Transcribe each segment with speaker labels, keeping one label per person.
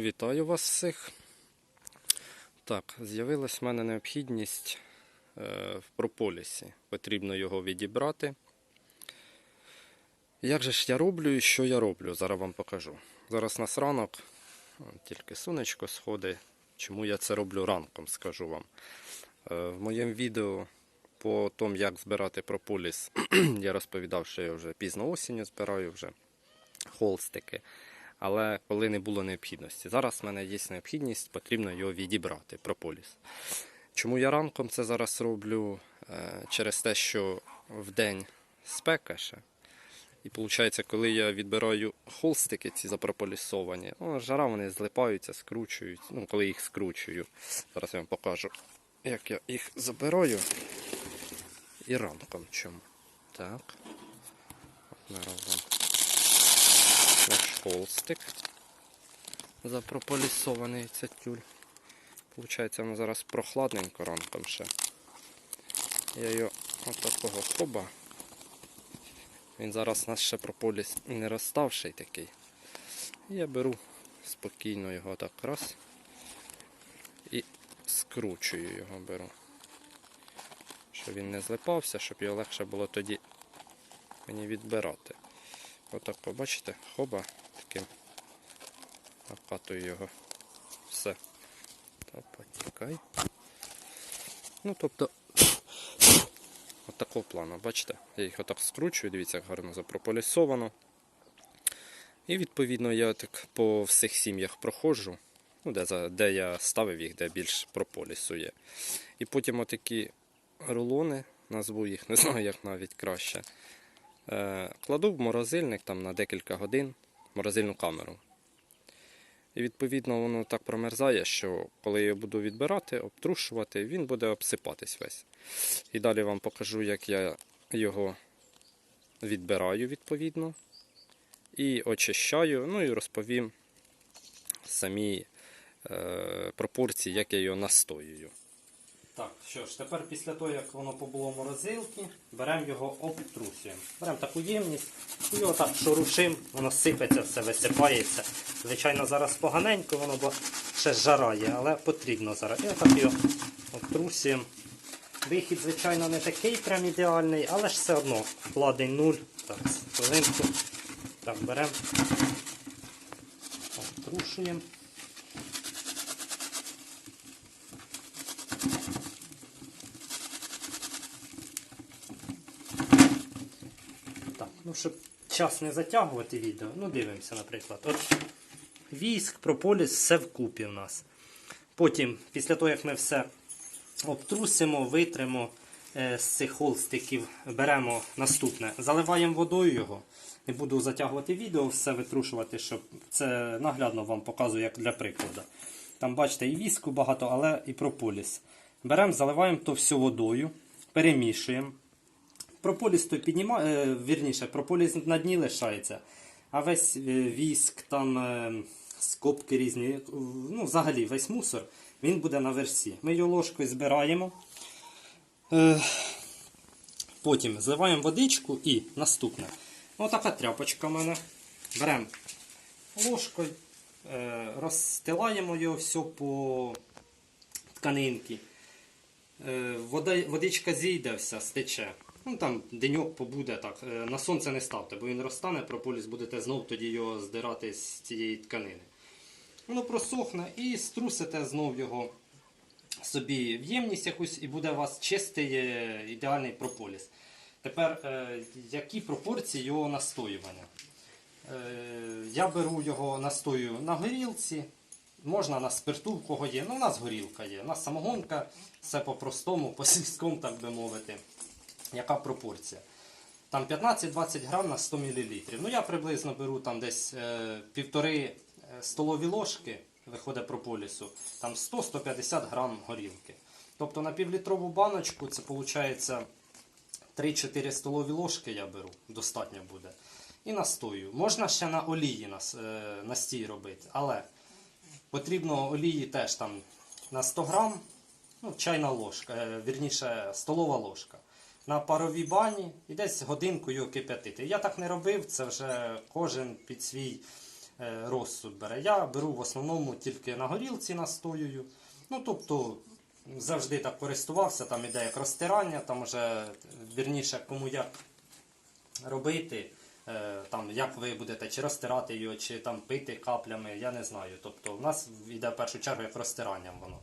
Speaker 1: Вітаю вас всіх. Так, з'явилась в мене необхідність е, в прополісі. Потрібно його відібрати. Як же ж я роблю і що я роблю? Зараз вам покажу. Зараз нас ранок, тільки сонечко сходить. Чому я це роблю ранком, скажу вам. Е, в моєму відео по тому, як збирати прополіс, я розповідав, що я вже пізно осінню збираю вже холстики. Але коли не було необхідності. Зараз в мене є необхідність, потрібно його відібрати, прополіс. Чому я ранком це зараз роблю? Е, Через те, що в день спека ще. І виходить, коли я відбираю холстики, ці запрополісовані, ну, жара вони злипаються, скручують. Ну, коли їх скручую. Зараз я вам покажу, як я їх забираю. І ранком чому. Так. От робимо наш холстик запрополісований це тюль. Получається, воно зараз прохладненько ранком ще. Я його отакого хоба. Він зараз у нас ще прополіс не розставший такий. Я беру спокійно його так раз і скручую його беру. Щоб він не злипався, щоб його легше було тоді мені відбирати. Отак, побачите, хоба таким накатую його. Все. Та потікай. Ну, тобто, от такого плану, бачите? Я їх отак скручую, дивіться, як гарно запрополісовано. І відповідно я так по всіх сім'ях проходжу, ну, де, де я ставив їх, де більш прополісу є. І потім отакі рулони, назву їх, не знаю, як навіть краще. Е, Кладу в морозильник там на декілька годин, морозильну камеру. І відповідно воно так промерзає, що коли я буду відбирати, обтрушувати, він буде обсипатись весь. І далі вам покажу, як я його відбираю відповідно. І очищаю, ну і розповім самі е, пропорції, як я його настоюю. Так, що ж, тепер після того, як воно побуло в морозилці, беремо його обтрусюємо. Беремо таку ємність і його так шурушим, воно сипеться, все висипається. Звичайно, зараз поганенько, воно бо ще жара є, але потрібно зараз. І отак його обтрусюємо. Вихід, звичайно, не такий прям ідеальний, але ж все одно кладень нуль. Так, хвилинку. Так, беремо, обтрушуємо. Ну щоб час не затягувати відео, ну дивимося, наприклад. От військ, прополіс, все вкупі в нас. Потім, після того, як ми все обтрусимо, витримо е, з цих холстиків, беремо наступне, заливаємо водою його. Не буду затягувати відео, все витрушувати, щоб це наглядно вам показую, як для прикладу. Там, бачите, і віску багато, але і прополіс. Беремо, заливаємо то все водою, перемішуємо. Прополіс то піднімає, вірніше, прополіс на дні лишається, а весь е, віск, там е, скобки різні, е, ну, взагалі весь мусор, він буде на версі. Ми його ложкою збираємо. Е, Потім зливаємо водичку і наступне. Отака тряпочка в мене. Беремо ложкою, е, розстилаємо його все по тканинки. Е, водичка зійде, вся стече. Ну там деньок побуде так. Е, На сонце не ставте, бо він розтане, прополіс будете знов тоді його здирати з цієї тканини. Воно просохне і струсите знов його собі в ємність якусь, і буде у вас чистий е, ідеальний прополіс. Тепер, е, які пропорції його настоювання? Я беру його настою на горілці. Можна на спирту, в кого є. Ну, у нас горілка є. У нас самогонка, все по-простому, по сільському, так би мовити. Яка пропорція? Там 15-20 грам на 100 мл. Ну, я приблизно беру там десь е, півтори е, столові ложки, виходить прополісу, там 100-150 грам горілки. Тобто на півлітрову баночку це виходить 3-4 столові ложки я беру, достатньо буде. І настою. Можна ще на олії е, настій робити, але потрібно олії теж там на 100 грам, ну, чайна ложка, е, вірніше, столова ложка. На паровій бані і десь годинку його кип'ятити. Я так не робив, це вже кожен під свій е, розсуд бере. Я беру в основному тільки на горілці настоюю. Ну, тобто, завжди так користувався, там іде як розтирання, там вже вірніше, кому як робити. е, Там, як ви будете чи розтирати його, чи там пити каплями, я не знаю. Тобто, в нас йде в першу чергу як розтиранням воно.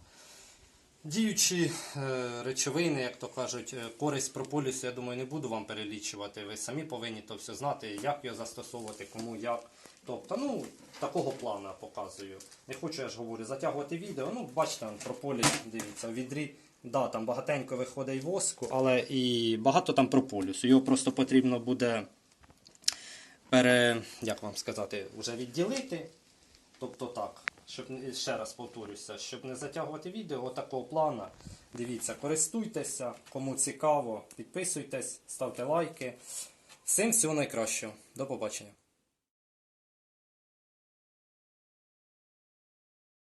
Speaker 1: Діючі е, речовини, як то кажуть, е, користь прополісу, я думаю, не буду вам перелічувати. Ви самі повинні то все знати, як його застосовувати, кому як. Тобто, ну, такого плану показую. Не хочу, я ж говорю, затягувати відео. Ну, бачите, прополіс, дивіться, в відрі. Да, там багатенько виходить воску, але і багато там прополісу. Його просто потрібно буде пере, як вам сказати, вже відділити. Тобто так, щоб ще раз повторюся, щоб не затягувати відео отакого плана. Дивіться, користуйтеся, кому цікаво, підписуйтесь, ставте лайки. Всім всього найкращого. До побачення.